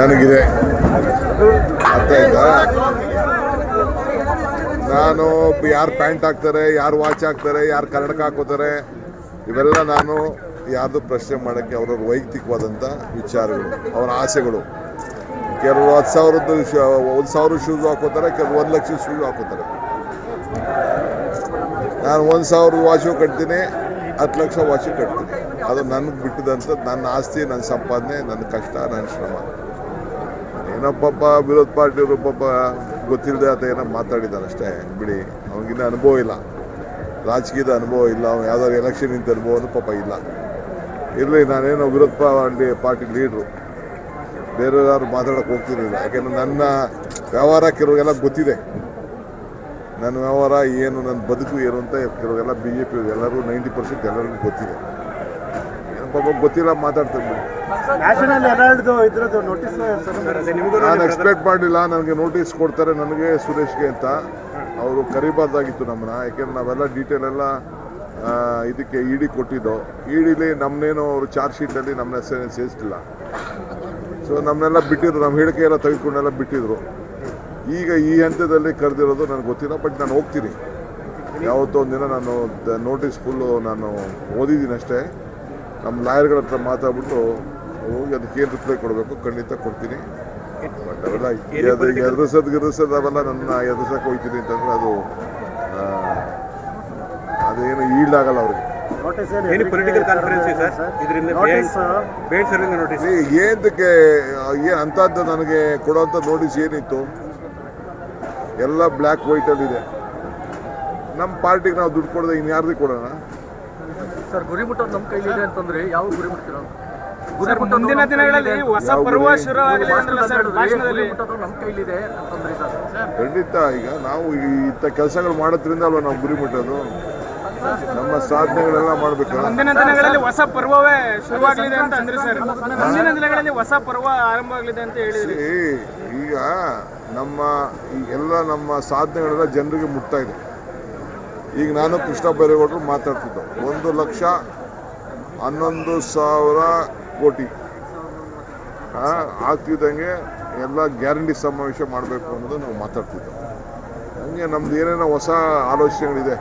ನನಗಿದೆ. ನಾನು ಯಾರು ಪ್ಯಾಂಟ್ ಹಾಕ್ತಾರೆ, ಯಾರು ವಾಚ್ ಹಾಕ್ತಾರೆ, ಯಾರು ಕನ್ನಡಕ ಹಾಕೋತಾರೆ, ಇವೆಲ್ಲ ನಾನು ಯಾರ್ದು ಪ್ರಶ್ನೆ ಮಾಡೋಕ್ಕೆ ಅವ್ರವ್ರ ವೈಯಕ್ತಿಕವಾದಂಥ ವಿಚಾರಗಳು, ಅವರ ಆಸೆಗಳು. ಕೆಲವರು ಹತ್ತು ಸಾವಿರದ್ದು ಒಂದು ಸಾವಿರ ಶೂಸ್ ಹಾಕೋತಾರೆ, ಕೆಲವರು ಒಂದು ಲಕ್ಷ ಶೂಸ್ ಹಾಕೋತಾರೆ. ನಾನು ಒಂದು ಸಾವಿರ ವಾಚು ಕಟ್ತೀನಿ, ಹತ್ತು ಲಕ್ಷ ವಾಚು ಕಟ್ತೀನಿ. ಅದು ನನಗೆ ಬಿಟ್ಟಿದಂಥ ನನ್ನ ಆಸ್ತಿ, ನನ್ನ ಸಂಪಾದನೆ, ನನ್ನ ಕಷ್ಟ, ನನ್ನ ಶ್ರಮ. ಏನೋ ವಿರೋಧ ಪಾರ್ಟಿಯವರು ಪಾಪ ಗೊತ್ತಿಲ್ಲದೆ ಆತ ಏನೋ ಮಾತಾಡಿದ್ದಾನೆ ಅಷ್ಟೇ. ಬಿಡಿ, ಅವನಿಗಿನ್ನ ಅನುಭವ ಇಲ್ಲ. ರಾಜಕೀಯದ ಅನುಭವ ಇಲ್ಲ. ಅವ್ನು ಯಾವ್ದಾದ್ರು ಎಲೆಕ್ಷನ್ ನಿಂತ ಅನುಭವನೂ ಪಾಪ ಇಲ್ಲ. ಇರಲಿ, ನಾನೇನೋ ವಿರೋಧ ಪಾರ್ಟಿ ಪಾರ್ಟಿ ಲೀಡ್ರು ಬೇರೆ ಯಾರು ಮಾತಾಡೋಕೆ ಹೋಗ್ತಿರಲಿಲ್ಲ. ಯಾಕೆಂದ್ರೆ ನನ್ನ ವ್ಯವಹಾರ ಕೆಲವರಿಗೆಲ್ಲ ಗೊತ್ತಿದೆ. ನನ್ನ ವ್ಯವಹಾರ ಏನು, ನನ್ನ ಬದುಕು ಏನು ಅಂತ ಕೆಲವರೆಲ್ಲ ಬಿ ಜೆ ಪಿ ಎಲ್ಲರೂ ನೈಂಟಿ ಪರ್ಸೆಂಟ್ ಎಲ್ಲರಿಗೂ ಗೊತ್ತಿದೆ. ಪಾಪ ಗೊತ್ತಿಲ್ಲ ಮಾತಾಡ್ತೀನಿ. ನ್ಯಾಷನಲ್ ಹೆರಾಲ್ಡ್ದು ಇದ್ರದ್ದು ನೋಟಿಸ್ ನಾನು ಎಕ್ಸ್ಪೆಕ್ಟ್ ಮಾಡಲಿಲ್ಲ ನನಗೆ ನೋಟಿಸ್ ಕೊಡ್ತಾರೆ ನನಗೆ ಸುರೇಶ್ಗೆ ಅಂತ. ಅವರು ಕರಿಬಾರ್ದಾಗಿತ್ತು ನಮ್ಮನ್ನ ಯಾಕೆಂದ್ರೆ ನಾವೆಲ್ಲ ಡೀಟೇಲ್ ಎಲ್ಲ ಇದಕ್ಕೆ ಇಡಿ ಕೊಟ್ಟಿದ್ದು. ಇಡಿಲಿ ನಮ್ಮನ್ನೇನು ಅವರು ಚಾರ್ಜ್ ಶೀಟಲ್ಲಿ ನಮ್ಮ ಹೆಸರೇನು ಸೇರಿಸಲಿಲ್ಲ. ಸೊ ನಮ್ಮನ್ನೆಲ್ಲ ಬಿಟ್ಟಿದ್ರು ನಮ್ಮ ಹೇಳಿಕೆ ಎಲ್ಲ ತೆಗೆದುಕೊಂಡೆಲ್ಲ ಬಿಟ್ಟಿದ್ರು. ಈಗ ಈ ಹಂತದಲ್ಲಿ ಕರೆದಿರೋದು ನನಗೆ ಗೊತ್ತಿಲ್ಲ ಬಟ್ ನಾನು ಹೋಗ್ತೀನಿ. ಯಾವತ್ತೊಂದಿನ ನಾನು ನೋಟಿಸ್ ಫುಲ್ಲು ನಾನು ಓದಿದ್ದೀನಿ ಅಷ್ಟೇ. ನಮ್ಮ ಲಾಯರ್ಗಳ ಹತ್ರ ಮಾತಾಡ್ಬಿಟ್ಟು ಹೋಗಿ ಅದಕ್ಕೆ ಏನು ರಿಪ್ಲೈ ಕೊಡಬೇಕು? ಖಂಡಿತ ಕೊಡ್ತೀನಿ. ಬಟ್ ಅವೆಲ್ಲ ಎದುರಿಸೋದು ಗಿರಿಸೋದು ಅವೆಲ್ಲ ನನ್ನ ಎದುರಿಸಕ್ಕೆ ಹೋಗ್ತೀನಿ ಅಂತಂದ್ರೆ ಅದು ಆ, ಅದೇನು ಈಲ್ಡ್ ಆಗಲ್ಲ ಅವ್ರಿಗೆ. ನೋಟಿಸ್ ಏನು ಪೊಲಿಟಿಕಲ್ ಕಾನ್ಫರೆನ್ಸ್ ಸರ್? ಇದರಿಂದ ನೋಟಿಸ್ ಬೇಡ ಸರ್ವಿಂದ ನೋಟಿಸ್ ಏ, ಏನಕ್ಕೆ ಏನು ಅಂಥದ್ದು ನನಗೆ ಕೊಡೋಂಥ ನೋಟಿಸ್ ಏನಿತ್ತು? ಎಲ್ಲ ಬ್ಲ್ಯಾಕ್ ವೈಟಲ್ಲಿದೆ ನಮ್ಮ ಪಾರ್ಟಿಗೆ ನಾವು ದುಡ್ಡು ಕೊಡದೆ ಇನ್ಯಾರ್ದಿಗೆ ಕೊಡೋಣ? ಸರ್ ಗುರಿ ಮುಟ್ಟೋದು ನಮ್ಮ ಕೈಲಿದೆ ಅಂತಂದ್ರೆ ಯಾವ ಗುರಿ ಮುಟ್ತೀರ? ಗುರಿ ಮುಂದಿನ ದಿನಗಳಲ್ಲಿ ಹೊಸ ಪರ್ವ? ಶುರು ಆಗಲಿ ಅಂದ್ರಲ್ಲ ಸರ್ ಭಾಷಣದಲ್ಲಿ ಮುಟ್ಟೋದು ನಮ್ಮ ಕೈಲಿದೆ ಅಂತಂದ್ರೆ ಸರ್. ಖಂಡಿತ ಈಗ ನಾವು ಈ ಇಂಥ ಕೆಲಸಗಳು ಮಾಡೋದ್ರಿಂದ ಅಲ್ವಾ ನಾವು ಗುರಿ ಮುಟ್ಟೋದು? ನಮ್ಮ ಸಾಧನೆಗಳೆಲ್ಲ ಮಾಡಬೇಕು. ಮುಂದಿನ ದಿನಗಳಲ್ಲಿ ಹೊಸ ಪರ್ವವೇ ಶುರುವಾಗಲಿದೆ ಅಂತ ಅಂದ್ರೆ ಸರ್. ಮುಂದಿನ ದಿನಗಳಲ್ಲಿ ಹೊಸ ಪರ್ವ ಆರಂಭ ಆಗಲಿದೆ ಅಂತ ಹೇಳಿದ್ರಿ. ಈಗ ನಮ್ಮ ಈ ಎಲ್ಲ ನಮ್ಮ ಸಾಧನೆಗಳೆಲ್ಲ ಜನರಿಗೆ ಮುಟ್ತಾ ಇದೆ. ಈಗ ನಾನು ಕೃಷ್ಣ ಬೈರೇಗೌಡರು ಮಾತಾಡ್ತಿದ್ದೆ. ಒಂದು ಲಕ್ಷ ಹನ್ನೊಂದು ಸಾವಿರ ಕೋಟಿ. ಆಗ್ತಿದ್ದಂಗೆ ಎಲ್ಲ ಗ್ಯಾರಂಟಿ ಸಮಾವೇಶ ಮಾಡಬೇಕು ಅನ್ನೋದು ನಾವು ಮಾತಾಡ್ತಿದ್ದೆವು ಹಂಗೆ ನಮ್ದು ಏನೇನೋ ಹೊಸ ಆಲೋಚನೆಗಳಿದೆ.